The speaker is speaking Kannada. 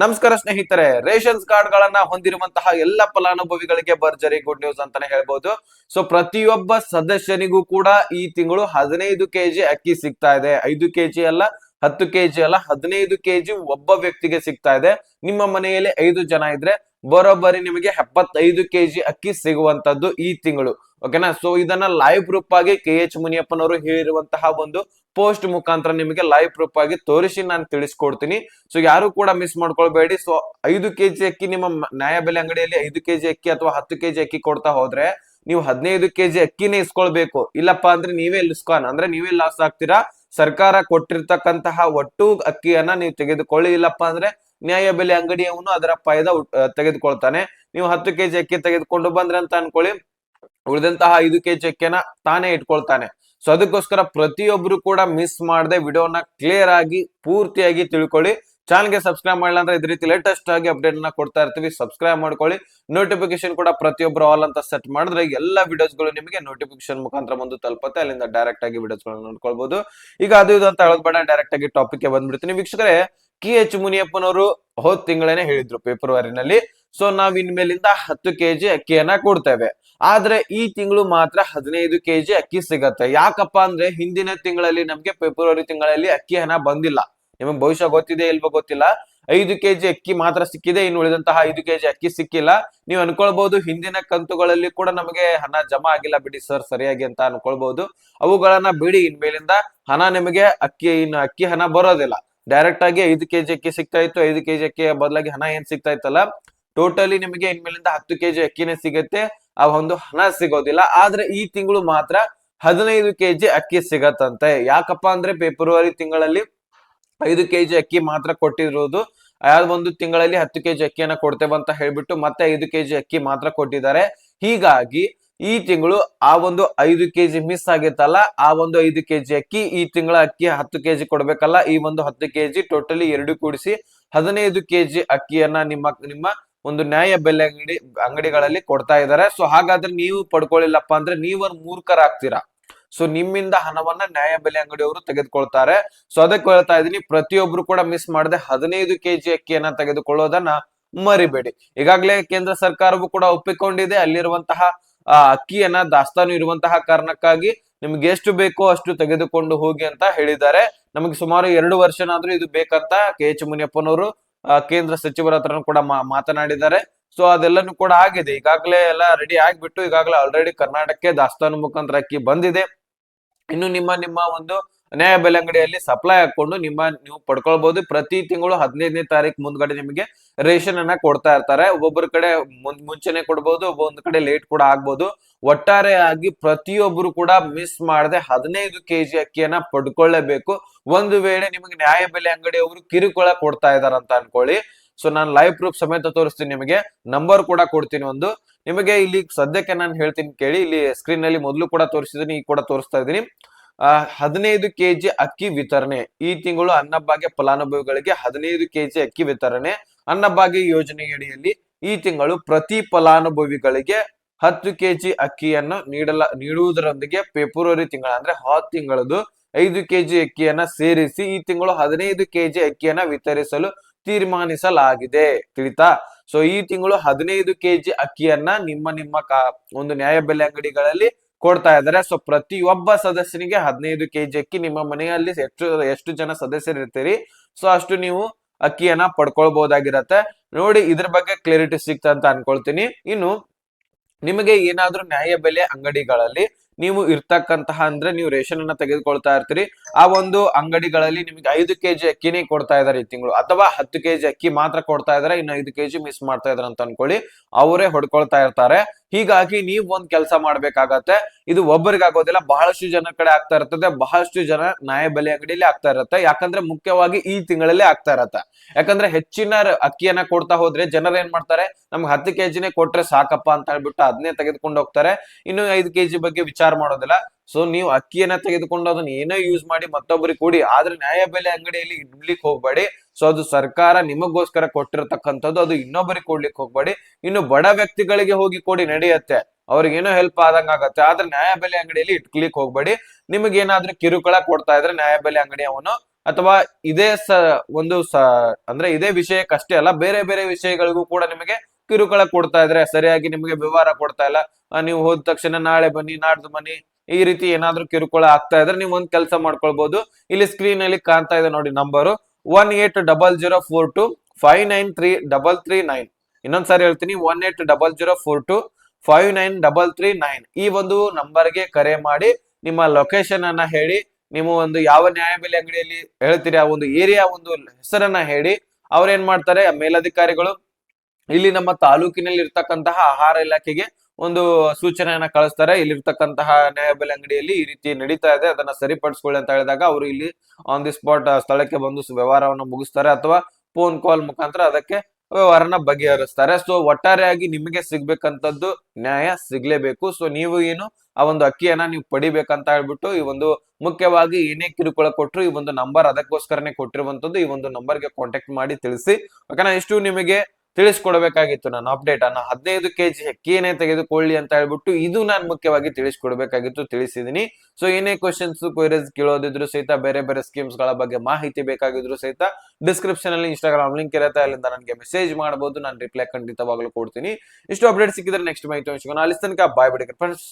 ನಮಸ್ಕಾರ ಸ್ನೇಹಿತರೆ, ರೇಷನ್ಸ್ ಕಾರ್ಡ್ ಗಳನ್ನ ಹೊಂದಿರುವಂತಹ ಎಲ್ಲ ಫಲಾನುಭವಿಗಳಿಗೆ ಭರ್ಜರಿ ಗುಡ್ ನ್ಯೂಸ್ ಅಂತಾನೆ ಹೇಳ್ಬಹುದು ಸೊ ಪ್ರತಿಯೊಬ್ಬ ಸದಸ್ಯನಿಗೂ ಕೂಡ ಈ ತಿಂಗಳು ಹದಿನೈದು ಕೆಜಿ ಅಕ್ಕಿ ಸಿಗ್ತಾ ಇದೆ. ಐದು ಕೆಜಿ ಅಲ್ಲ, ಹತ್ತು ಕೆಜಿ ಅಲ್ಲ, ಹದಿನೈದು ಕೆಜಿ ಒಬ್ಬ ವ್ಯಕ್ತಿಗೆ ಸಿಗ್ತಾ ಇದೆ. ನಿಮ್ಮ ಮನೆಯಲ್ಲಿ ಐದು ಜನ ಇದ್ರೆ ಬರೋಬ್ಬರಿ ನಿಮಗೆ ಎಪ್ಪತ್ತೈದು ಕೆಜಿ ಅಕ್ಕಿ ಸಿಗುವಂತದ್ದು ಈ ತಿಂಗಳು. ಓಕೆನಾ ಸೊ ಇದನ್ನ ಲೈವ್ ಪ್ರೂಫ್ ಆಗಿ ಕೆ ಎಚ್ ಮುನಿಯಪ್ಪನವರು ಹೇಳಿರುವಂತಹ ಒಂದು ಪೋಸ್ಟ್ ಮುಖಾಂತರ ನಿಮಗೆ ಲೈವ್ ಪ್ರೂಫ್ ಆಗಿ ತೋರಿಸಿ ನಾನು ತಿಳಿಸ್ಕೊಡ್ತೀನಿ. ಸೊ ಯಾರು ಕೂಡ ಮಿಸ್ ಮಾಡ್ಕೊಳ್ಬೇಡಿ. ಸೊ ಐದು ಕೆಜಿ ಅಕ್ಕಿ ನಿಮ್ಮ ನ್ಯಾಯಬೆಲೆ ಅಂಗಡಿಯಲ್ಲಿ ಐದು ಕೆಜಿ ಅಕ್ಕಿ ಅಥವಾ ಹತ್ತು ಕೆಜಿ ಅಕ್ಕಿ ಕೊಡ್ತಾ ಹೋದ್ರೆ ನೀವು ಹದಿನೈದು ಕೆಜಿ ಅಕ್ಕಿನೇ ಇಸ್ಕೊಳ್ಬೇಕು. ಇಲ್ಲಪ್ಪ ಅಂದ್ರೆ ನೀವೇ ಲಿಸ್ಕಾನ್ ಅಂದ್ರೆ ನೀವೇ ಲಾಸ್ ಆಗ್ತೀರಾ? ಸರ್ಕಾರ ಕೊಟ್ಟಿರ್ತಕ್ಕಂತಹ ಒಟ್ಟು ಅಕ್ಕಿಯನ್ನ ನೀವು ತೆಗೆದುಕೊಳ್ಳಿ. ಇಲ್ಲಪ್ಪ ಅಂದ್ರೆ ನ್ಯಾಯಬೆಲೆ ಅಂಗಡಿಯವನು ಅದರ ಫಾಯ್ದ ತೆಗೆದುಕೊಳ್ತಾನೆ. ನೀವು ಹತ್ತು ಕೆಜಿ ಅಕ್ಕಿ ತೆಗೆದುಕೊಂಡು ಬಂದ್ರೆ ಅಂತ ಅನ್ಕೊಳ್ಳಿ. ಉಳಿದಂತಹ ಐದು ಕೆಜಿ ಅಕ್ಕಿಯನ್ನ ತಾನೇ ಇಟ್ಕೊಳ್ತಾನೆ. ಸೊ ಅದಕ್ಕೋಸ್ಕರ ಪ್ರತಿಯೊಬ್ರು ಕೂಡ ಮಿಸ್ ಮಾಡದೆ ವಿಡಿಯೋನ ಕ್ಲಿಯರ್ ಆಗಿ, ಪೂರ್ತಿಯಾಗಿ ತಿಳ್ಕೊಳ್ಳಿ. ಚಾನಲ್ಗೆ ಸಬ್ಸ್ಕ್ರೈಬ್ ಮಾಡಿಲ್ಲ ಅಂದ್ರೆ ಇದ ರೀತಿ ಲೇಟೆಸ್ಟ್ ಆಗಿ ಅಪ್ಡೇಟ್ನ ಕೊಡ್ತಾ ಇರ್ತೀವಿ. ಸಬ್ಸ್ಕ್ರೈಬ್ ಮಾಡ್ಕೊಳ್ಳಿ. ನೋಟಿಫಿಕೇಶನ್ ಕೂಡ ಪ್ರತಿಯೊಬ್ರು ಆಲ್ ಅಂತ ಸೆಟ್ ಮಾಡಿದ್ರೆ ಎಲ್ಲ ವಿಡಿಯೋಸ್ಗಳು ನಿಮಗೆ ನೋಟಿಫಿಕೇಶನ್ ಮುಖಾಂತರ ಬಂದು ತಲುಪುತ್ತೆ. ಅಲ್ಲಿಂದ ಡೈರೆಕ್ಟ್ ಆಗಿ ವಿಡಿಯೋಸ್ ಗಳನ್ನ ನೋಡ್ಕೊಳ್ಬಹುದು ಈಗ ಅದು ಇದು ಅಂತ ಹೇಳೋದ್ ಬೇಡ. ಡೈರೆಕ್ಟ್ ಆಗಿ ಟಾಪಿಕ್ಗೆ ಬಂದ್ಬಿಡ್ತೀನಿ. ವೀಕ್ಷಕರೇ, ಕೆ ಎಚ್ ಮುನಿಯಪ್ಪನವರು ಹೋದ್ ತಿಂಗಳೇನೆ ಹೇಳಿದ್ರು ಫೆಬ್ರವರಿನಲ್ಲಿ ಸೊ ನಾವ್ ಇನ್ಮೇಲಿಂದ ಹತ್ತು ಕೆಜಿ ಅಕ್ಕಿಯನ್ನ ಕೊಡ್ತೇವೆ. ಆದ್ರೆ ಈ ತಿಂಗಳು ಮಾತ್ರ ಹದಿನೈದು ಕೆಜಿ ಅಕ್ಕಿ ಸಿಗತ್ತೆ. ಯಾಕಪ್ಪ ಅಂದ್ರೆ ಹಿಂದಿನ ತಿಂಗಳಲ್ಲಿ ನಮ್ಗೆ ಫೆಬ್ರವರಿ ತಿಂಗಳಲ್ಲಿ ಅಕ್ಕಿ ಹಣ ಬಂದಿಲ್ಲ. ನಿಮಗೆ ಭವಿಷ್ಯ ಗೊತ್ತಿದೆ ಇಲ್ವೋ ಗೊತ್ತಿಲ್ಲ. ಐದು ಕೆಜಿ ಅಕ್ಕಿ ಮಾತ್ರ ಸಿಕ್ಕಿದೆ, ಇನ್ನು ಉಳಿದಂತಹ ಐದು ಕೆಜಿ ಅಕ್ಕಿ ಸಿಕ್ಕಿಲ್ಲ. ನೀವು ಅನ್ಕೊಳ್ಬಹುದು ಹಿಂದಿನ ಕಂತುಗಳಲ್ಲಿ ಕೂಡ ನಮಗೆ ಹಣ ಜಮಾ ಆಗಿಲ್ಲ ಬಿಡಿ ಸರ್, ಸರಿಯಾಗಿ ಅಂತ ಅನ್ಕೊಳ್ಬಹುದು ಅವುಗಳನ್ನ ಬಿಡಿ, ಇನ್ಮೇಲಿಂದ ಹಣ ನಿಮಗೆ ಅಕ್ಕಿ, ಇನ್ನು ಅಕ್ಕಿ ಹಣ ಬರೋದಿಲ್ಲ. ಡೈರೆಕ್ಟ್ ಆಗಿ ಐದು ಕೆಜಿ ಅಕ್ಕಿ ಸಿಗ್ತಾ ಇತ್ತು, ಐದು ಕೆಜಿ ಅಕ್ಕಿ ಬದಲಾಗಿ ಹಣ ಏನ್ ಸಿಗ್ತಾ ಇತ್ತಲ್ಲ? ಟೋಟಲಿ ನಿಮಗೆ ಇನ್ಮೇಲಿಂದ ಹತ್ತು ಕೆಜಿ ಅಕ್ಕಿನೇ ಸಿಗುತ್ತೆ. ಆ ಒಂದು ಹಣ ಸಿಗೋದಿಲ್ಲ. ಆದ್ರೆ ಈ ತಿಂಗಳು ಮಾತ್ರ ಹದಿನೈದು ಕೆಜಿ ಅಕ್ಕಿ ಸಿಗತ್ತಂತೆ. ಯಾಕಪ್ಪ ಅಂದ್ರೆ ಫೆಬ್ರವರಿ ತಿಂಗಳಲ್ಲಿ ಐದು ಕೆಜಿ ಅಕ್ಕಿ ಮಾತ್ರ ಕೊಟ್ಟಿರೋದು. ಯಾವ ಒಂದು ತಿಂಗಳಲ್ಲಿ ಹತ್ತು ಕೆಜಿ ಅಕ್ಕಿಯನ್ನ ಕೊಡ್ತೇವೆ ಅಂತ ಹೇಳ್ಬಿಟ್ಟು ಮತ್ತೆ ಐದು ಕೆಜಿ ಅಕ್ಕಿ ಮಾತ್ರ ಕೊಟ್ಟಿದ್ದಾರೆ. ಹೀಗಾಗಿ ಈ ತಿಂಗಳು ಆ ಒಂದು ಐದು ಕೆಜಿ ಮಿಸ್ ಆಗಿತ್ತಲ್ಲ, ಆ ಒಂದು ಐದು ಕೆಜಿ ಅಕ್ಕಿ ಈ ತಿಂಗಳ ಅಕ್ಕಿ ಹತ್ತು ಕೆಜಿ ಕೊಡ್ಬೇಕಲ್ಲ, ಈ ಒಂದು ಹತ್ತು ಕೆಜಿ ಟೋಟಲಿ ಎರಡು ಕೂಡಿಸಿ ಹದಿನೈದು ಕೆಜಿ ಅಕ್ಕಿಯನ್ನ ನಿಮ್ಮ ನಿಮ್ಮ ಒಂದು ನ್ಯಾಯ ಬೆಲೆ ಅಂಗಡಿ, ಅಂಗಡಿಗಳಲ್ಲಿ ಕೊಡ್ತಾ ಇದ್ದಾರೆ. ಸೊ ಹಾಗಾದ್ರೆ ನೀವು ಪಡ್ಕೊಳ್ಳಿಲ್ಲಪ್ಪ ಅಂದ್ರೆ ನೀವು ಮೂರ್ಖರಾಗ್ತೀರಾ? ಸೊ ನಿಮ್ಮಿಂದ ಹಣವನ್ನ ನ್ಯಾಯ ಬೆಲೆ ಅಂಗಡಿಯವರು ತೆಗೆದುಕೊಳ್ತಾರೆ. ಸೊ ಅದಕ್ಕೆ ಹೇಳ್ತಾ ಇದೀನಿ ಪ್ರತಿಯೊಬ್ರು ಕೂಡ ಮಿಸ್ ಮಾಡದೆ ಹದಿನೈದು ಕೆಜಿ ಅಕ್ಕಿಯನ್ನ ತೆಗೆದುಕೊಳ್ಳೋದನ್ನ ಮರಿಬೇಡಿ. ಈಗಾಗಲೇ ಕೇಂದ್ರ ಸರ್ಕಾರವು ಕೂಡ ಒಪ್ಪಿಕೊಂಡಿದೆ, ಅಲ್ಲಿರುವಂತಹ ಅಕ್ಕಿಯನ್ನ ದಾಸ್ತಾನು ಇರುವಂತಹ ಕಾರಣಕ್ಕಾಗಿ ನಿಮ್ಗೆ ಎಷ್ಟು ಬೇಕೋ ಅಷ್ಟು ತೆಗೆದುಕೊಂಡು ಹೋಗಿ ಅಂತ ಹೇಳಿದ್ದಾರೆ. ನಮಗೆ ಸುಮಾರು ಎರಡು ವರ್ಷನಾದ್ರೂ ಇದು ಬೇಕಂತ ಕೆ ಎಚ್ ಮುನಿಯಪ್ಪನವರು ಕೇಂದ್ರ ಸಚಿವರ ಹತ್ರನೂ ಕೂಡ ಮಾತನಾಡಿದ್ದಾರೆ. ಸೊ ಅದೆಲ್ಲನೂ ಕೂಡ ಆಗಿದೆ. ಈಗಾಗಲೇ ಎಲ್ಲ ರೆಡಿ ಆಗ್ಬಿಟ್ಟು ಈಗಾಗಲೇ ಆಲ್ರೆಡಿ ಕರ್ನಾಟಕಕ್ಕೆ ದಾಸ್ತಾನು ಮುಖಾಂತರ ಅಕ್ಕಿ ಬಂದಿದೆ. ಇನ್ನು ನಿಮ್ಮ ನಿಮ್ಮ ಒಂದು ನ್ಯಾಯ ಬೆಲೆ ಅಂಗಡಿಯಲ್ಲಿ ಸಪ್ಲೈ ಹಾಕೊಂಡು ನಿಮ್ಮ ನೀವು ಪಡ್ಕೊಳ್ಬಹುದು ಪ್ರತಿ ತಿಂಗಳು ಹದಿನೈದನೇ ತಾರೀಕು ಮುಂದ್ಗಡೆ ನಿಮಗೆ ರೇಷನ್ ಅನ್ನ ಕೊಡ್ತಾ ಇರ್ತಾರೆ. ಒಬ್ಬೊಬ್ಬರ ಕಡೆ ಮುಂಚೆನೆ ಕೊಡ್ಬೋದು ಒಬ್ಬೊಂದ್ ಕಡೆ ಲೇಟ್ ಕೂಡ ಆಗ್ಬೋದು. ಒಟ್ಟಾರೆಯಾಗಿ ಪ್ರತಿಯೊಬ್ಬರು ಕೂಡ ಮಿಸ್ ಮಾಡದೆ ಹದಿನೈದು ಕೆಜಿ ಅಕ್ಕಿಯನ್ನ ಪಡ್ಕೊಳ್ಳೇಬೇಕು ಒಂದು ವೇಳೆ ನಿಮಗೆ ನ್ಯಾಯ ಬೆಲೆ ಅಂಗಡಿಯವರು ಕಿರುಕುಳ ಕೊಡ್ತಾ ಇದಾರಂತ ಅನ್ಕೊಳ್ಳಿ. ಸೊ ನಾನು ಲೈವ್ ಪ್ರೂಫ್ ಸಮೇತ ತೋರಿಸ್ತೀನಿ ನಿಮಗೆ. ನಂಬರ್ ಕೂಡ ಕೊಡ್ತೀನಿ ಒಂದು. ನಿಮಗೆ ಇಲ್ಲಿ ಸದ್ಯಕ್ಕೆ ನಾನು ಹೇಳ್ತೀನಿ ಕೇಳಿ. ಇಲ್ಲಿ ಸ್ಕ್ರೀನ್ನಲ್ಲಿ ಮೊದಲು ಕೂಡ ತೋರಿಸಿದೀನಿ, ಈಗ ಕೂಡ ತೋರಿಸ್ತಾ ಇದ್ದೀನಿ. ಹದಿನೈದು ಕೆಜಿ ಅಕ್ಕಿ ವಿತರಣೆ. ಈ ತಿಂಗಳು ಅನ್ನಭಾಗ್ಯ ಫಲಾನುಭವಿಗಳಿಗೆ ಹದಿನೈದು ಕೆಜಿ ಅಕ್ಕಿ ವಿತರಣೆ. ಅನ್ನಭಾಗ್ಯ ಯೋಜನೆಯಡಿಯಲ್ಲಿ ಈ ತಿಂಗಳು ಪ್ರತಿ ಫಲಾನುಭವಿಗಳಿಗೆ ಹತ್ತು ಕೆಜಿ ಅಕ್ಕಿಯನ್ನು ನೀಡಲ, ನೀಡುವುದರೊಂದಿಗೆ ಫೆಬ್ರವರಿ ತಿಂಗಳ, ಅಂದ್ರೆ ಹತ್ತು ತಿಂಗಳದು ಐದು ಕೆಜಿ ಅಕ್ಕಿಯನ್ನ ಸೇರಿಸಿ ಈ ತಿಂಗಳು ಹದಿನೈದು ಕೆಜಿ ಅಕ್ಕಿಯನ್ನ ವಿತರಿಸಲು ತೀರ್ಮಾನಿಸಲಾಗಿದೆ. ತಿಳಿತಾ? ಸೊ ಈ ತಿಂಗಳು ಹದಿನೈದು ಕೆಜಿ ಅಕ್ಕಿಯನ್ನ ನಿಮ್ಮ ನಿಮ್ಮ ಒಂದು ನ್ಯಾಯಬೆಲೆ ಅಂಗಡಿಗಳಲ್ಲಿ ಕೊಡ್ತಾ ಇದ್ದಾರೆ. ಸೊ ಪ್ರತಿಯೊಬ್ಬ ಸದಸ್ಯನಿಗೆ ಹದಿನೈದು ಕೆಜಿ ಅಕ್ಕಿ ನಿಮ್ಮ ಮನೆಯಲ್ಲಿ ಎಷ್ಟು ಎಷ್ಟು ಜನ ಸದಸ್ಯರು ಇರ್ತೀರಿ ಸೊ ಅಷ್ಟು ನೀವು ಅಕ್ಕಿಯನ್ನ ಪಡ್ಕೊಳ್ಬಹುದಾಗಿರತ್ತೆ ನೋಡಿ, ಇದ್ರ ಬಗ್ಗೆ ಕ್ಲಾರಿಟಿ ಸಿಕ್ತ ಅಂತ ಅನ್ಕೊಳ್ತೀನಿ. ಇನ್ನು, ನಿಮಗೆ ಏನಾದ್ರೂ ನ್ಯಾಯ ಬೆಲೆ ಅಂಗಡಿಗಳಲ್ಲಿ ನೀವು ಇರ್ತಕ್ಕಂತಹ ಅಂದ್ರೆ ನೀವು ರೇಷನ್ ಅನ್ನ ತೆಗೆದುಕೊಳ್ತಾ ಇರ್ತೀರಿ. ಆ ಒಂದು ಅಂಗಡಿಗಳಲ್ಲಿ ನಿಮಗೆ ಐದು ಕೆಜಿ ಅಕ್ಕಿನೇ ಕೊಡ್ತಾ ಇದಾರೆ ಈ ತಿಂಗಳು. ಅಥವಾ ಹತ್ತು ಕೆಜಿ ಅಕ್ಕಿ ಮಾತ್ರ ಕೊಡ್ತಾ ಇದಾರೆ ಇನ್ನು ಐದು ಕೆಜಿ ಮಿಸ್ ಮಾಡ್ತಾ ಇದಾರೆ ಅಂತ ಅನ್ಕೊಳ್ಳಿ. ಅವರೇ ಹೊಡ್ಕೊಳ್ತಾ ಇರ್ತಾರೆ. ಹೀಗಾಗಿ ನೀವ್ ಒಂದ್ ಕೆಲಸ ಮಾಡ್ಬೇಕಾಗತ್ತೆ. ಇದು ಒಬ್ಬರಿಗೆ ಆಗೋದಿಲ್ಲ, ಬಹಳಷ್ಟು ಜನ ಕಡೆ ಆಗ್ತಾ ಇರ್ತದೆ, ಬಹಳಷ್ಟು ಜನ ನ್ಯಾಯ ಬೆಲೆ ಅಂಗಡಿಯಲ್ಲಿ ಆಗ್ತಾ ಇರುತ್ತೆ. ಯಾಕಂದ್ರೆ ಮುಖ್ಯವಾಗಿ ಈ ತಿಂಗಳಲ್ಲೇ ಆಗ್ತಾ ಇರತ್ತೆ. ಯಾಕಂದ್ರೆ ಹೆಚ್ಚಿನ ಅಕ್ಕಿಯನ್ನ ಕೊಡ್ತಾ ಹೋದ್ರೆ ಜನರು ಏನ್ ಮಾಡ್ತಾರೆ, ನಮ್ಗೆ ಹತ್ತು ಕೆಜಿನೇ ಕೊಟ್ರೆ ಸಾಕಪ್ಪ ಅಂತ ಹೇಳ್ಬಿಟ್ಟು ಅದನ್ನೇ ತೆಗೆದುಕೊಂಡು ಹೋಗ್ತಾರೆ. ಇನ್ನು ಐದು ಕೆಜಿ ಬಗ್ಗೆ ವಿಚಾರ ಮಾಡೋದಿಲ್ಲ. ಸೊ ನೀವು ಅಕ್ಕಿಯನ್ನ ತೆಗೆದುಕೊಂಡು ಅದನ್ನ ಏನೋ ಯೂಸ್ ಮಾಡಿ ಮತ್ತೊಬ್ಬರಿಗೆ ಕೊಡಿ. ಆದ್ರೆ ನ್ಯಾಯ ಬೆಲೆ ಅಂಗಡಿಯಲ್ಲಿ ಇಡ್ಲಿಕ್ಕೆ ಹೋಗ್ಬೇಡಿ. ಸೊ ಅದು ಸರ್ಕಾರ ನಿಮಗೋಸ್ಕರ ಕೊಟ್ಟಿರತಕ್ಕಂಥದ್ದು, ಅದು ಇನ್ನೊಬ್ಬರಿಗೆ ಕೊಡ್ಲಿಕ್ಕೆ ಹೋಗ್ಬೇಡಿ. ಇನ್ನು ಬಡ ವ್ಯಕ್ತಿಗಳಿಗೆ ಹೋಗಿ ಕೊಡಿ ನಡೆಯುತ್ತೆ. ಅವ್ರಿಗೆ ಏನೋ ಹೆಲ್ಪ್ ಆದಂಗ ಆಗತ್ತೆ. ಆದ್ರೆ ನ್ಯಾಯ ಬೆಲೆ ಅಂಗಡಿಯಲ್ಲಿ ಇಟ್ಲಿಕ್ಕೆ ಹೋಗ್ಬೇಡಿ. ನಿಮಗೆ ಏನಾದ್ರೂ ಕಿರುಕುಳ ಕೊಡ್ತಾ ಇದ್ರೆ ನ್ಯಾಯ ಬೆಲೆ ಅಂಗಡಿ ಅವನು, ಅಥವಾ ಇದೇ ಸ, ಒಂದು ಸ, ಅಂದ್ರೆ ಇದೇ ವಿಷಯಕ್ಕಷ್ಟೇ ಅಲ್ಲ, ಬೇರೆ ಬೇರೆ ವಿಷಯಗಳಿಗೂ ಕೂಡ ನಿಮಗೆ ಕಿರುಕುಳ ಕೊಡ್ತಾ ಇದ್ರೆ, ಸರಿಯಾಗಿ ನಿಮಗೆ ವ್ಯವಹಾರ ಕೊಡ್ತಾ ಇಲ್ಲ. ನೀವು ಹೋದ ತಕ್ಷಣ ನಾಳೆ ಬನ್ನಿ, ನಾಡ್ದು ಬನ್ನಿ ಈ ರೀತಿ ಏನಾದ್ರೂ ಕಿರುಕುಳ ಆಗ್ತಾ ಇದ್ರೆ ನೀವು ಒಂದ್ ಕೆಲಸ ಮಾಡ್ಕೊಳ್ಬಹುದು ಇಲ್ಲಿ ಸ್ಕ್ರೀನ್ ಅಲ್ಲಿ ಕಾಣ್ತಾ ಇದೆ ನೋಡಿ number one eight double zero four two five nine three double three nine ಇನ್ನೊಂದ್ಸಾರಿ ಹೇಳ್ತೀನಿ one eight double zero four two five nine double three nine ಈ ಒಂದು ನಂಬರ್ಗೆ ಕರೆ ಮಾಡಿ ನಿಮ್ಮ ಲೊಕೇಶನ್ ಅನ್ನ ಹೇಳಿ, ನೀವು ಒಂದು ಯಾವ ನ್ಯಾಯಬೆಲೆ ಅಂಗಡಿಯಲ್ಲಿ ಹೇಳ್ತೀರಿ, ಆ ಒಂದು ಏರಿಯಾ ಒಂದು ಹೆಸರನ್ನ ಹೇಳಿ ಅವ್ರೇನ್ ಮಾಡ್ತಾರೆ, ಮೇಲಧಿಕಾರಿಗಳು ಇಲ್ಲಿ ನಮ್ಮ ತಾಲೂಕಿನಲ್ಲಿ ಇರ್ತಕ್ಕಂತಹ ಆಹಾರ ಇಲಾಖೆಗೆ ಒಂದು ಸೂಚನೆಯನ್ನ ಕಳಿಸ್ತಾರೆ. ಇಲ್ಲಿರ್ತಕ್ಕಂತಹ ನ್ಯಾಯಬೆಲೆ ಅಂಗಡಿಯಲ್ಲಿ ಈ ರೀತಿ ನಡೀತಾ ಇದೆ. ಅದನ್ನ ಸರಿಪಡಿಸ್ಕೊಳ್ಳಿ ಅಂತ ಹೇಳಿದಾಗ ಅವರು ಇಲ್ಲಿ ಆನ್ ದಿ ಸ್ಪಾಟ್ ಸ್ಥಳಕ್ಕೆ ಬಂದು ವ್ಯವಹಾರವನ್ನು ಮುಗಿಸ್ತಾರೆ ಅಥವಾ ಫೋನ್ ಕಾಲ್ ಮುಖಾಂತರ ಅದಕ್ಕೆ ವ್ಯವಹಾರನ ಬಗೆಹರಿಸ್ತಾರೆ. ಸೊ ಒಟ್ಟಾರೆಯಾಗಿ ನಿಮಗೆ ಸಿಗ್ಬೇಕಂತದ್ದು ನ್ಯಾಯ ಸಿಗ್ಲೇಬೇಕು. ಸೊ ನೀವು ಏನು ಆ ಒಂದು ಅಕ್ಕಿಯನ್ನ ನೀವು ಪಡಿಬೇಕಂತ ಹೇಳ್ಬಿಟ್ಟು ಈ ಒಂದು ಮುಖ್ಯವಾಗಿ ಏನೇ ಕಿರುಕುಳ ಕೊಟ್ಟರು ಈ ಒಂದು ನಂಬರ್ ಅದಕ್ಕೋಸ್ಕರನೇ ಕೊಟ್ಟಿರುವಂತದ್ದು ಈ ಒಂದು ನಂಬರ್ಗೆ ಕಾಂಟ್ಯಾಕ್ಟ್ ಮಾಡಿ ತಿಳಿಸಿ. ಯಾಕಂದ್ರೆ ಇಷ್ಟು ನಿಮಗೆ ತಿಳಿಸ್ಕೊಡ್ಬೇಕಾಗಿತ್ತು ನಾನು ಅಪ್ಡೇಟ್ ಅನ್ನ. ಹದಿನೈದು ಕೆಜಿ ಅಕ್ಕಿಯನ್ನೇ ತೆಗೆದುಕೊಳ್ಳಿ ಅಂತ ಹೇಳ್ಬಿಟ್ಟು ಇದು ನಾನು ಮುಖ್ಯವಾಗಿ ತಿಳಿಸ್ಕೊಡ್ಬೇಕಾಗಿತ್ತು, ತಿಳಿಸಿದೀನಿ. ಸೊ ಏನೇ ಕ್ವಶನ್ಸ್ ಕ್ವೈರೀಸ್ ಕೇಳೋದಿದ್ರು ಸಹಿತ, ಬೇರೆ ಬೇರೆ ಸ್ಕೀಮ್ಸ್ಗಳ ಬಗ್ಗೆ ಮಾಹಿತಿ ಬೇಕಾಗಿದ್ರು ಸಹಿತ ಡಿಸ್ಕ್ರಿಪ್ಷನ್ ಅಲ್ಲಿ ಇನ್ಸ್ಟಾಗ್ರಾಮ್ ಲಿಂಕ್ ಇರುತ್ತೆ, ಅಲ್ಲಿಂದ ನನಗೆ ಮೆಸೇಜ್ ಮಾಡಬಹುದು ನಾನು ರಿಪ್ಲೈ ಖಂಡಿತವಾಗ್ಲೂ ಕೊಡ್ತೀನಿ. ಇಷ್ಟು ಅಪ್ಡೇಟ್ ಸಿಕ್ಕಿದ್ರೆ ನೆಕ್ಸ್ಟ್ ಮೈ ಹಂಚ್ಕೊಂಡು ಅಲ್ಲಿ ತನಕ ಬಾಯ್ ಬಿಡಿ ಫ್ರೆಂಡ್ಸ್